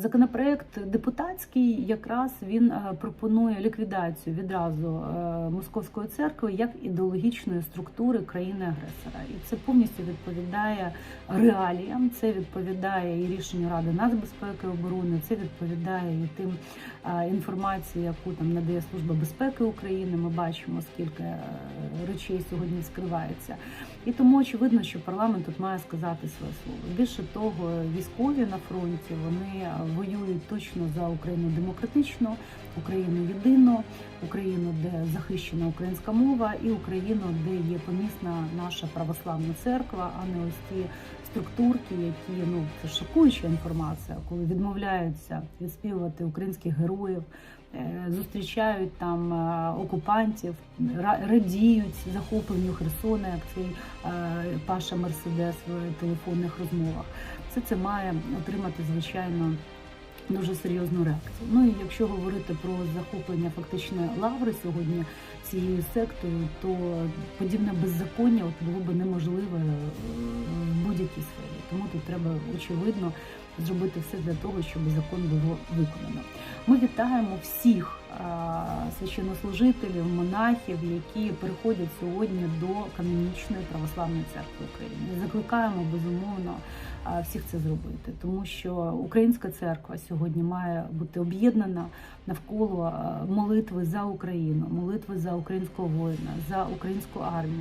Законопроект депутатський якраз він е, пропонує ліквідацію відразу е, московської церкви як ідеологічної структури країни-агресора, і це повністю відповідає реаліям. Це відповідає і рішенню Ради нацбезпеки і оборони. Це відповідає і тим е, інформації, яку там надає служба безпеки України. Ми бачимо, скільки речей сьогодні скривається. І тому очевидно, що парламент тут має сказати своє слово. Більше того, військові на фронті вони воюють точно за Україну демократичну, Україну єдину, Україну, де захищена українська мова, і Україну, де є помісна наша православна церква, а не ось ті структурки, які ну це шокуюча інформація, коли відмовляються відспівувати українських героїв. е, Зустрічають там е, окупантів, радіють захопленню Херсона, як цей е, Паша Мерседес в телефонних розмовах. Все це має отримати звичайно дуже серйозну реакцію. Ну і якщо говорити про захоплення фактично лаври сьогодні цією сектою, то подібне беззаконня от було б неможливе е, в будь-якій сфері. Тому тут треба очевидно зробити все для того, щоб закон було виконано. Ми вітаємо всіх священнослужителів, монахів, які приходять сьогодні до канонічної православної церкви України. Закликаємо безумовно всіх це зробити, тому що українська церква сьогодні має бути об'єднана навколо молитви за Україну, молитви за українського воїна, за українську армію.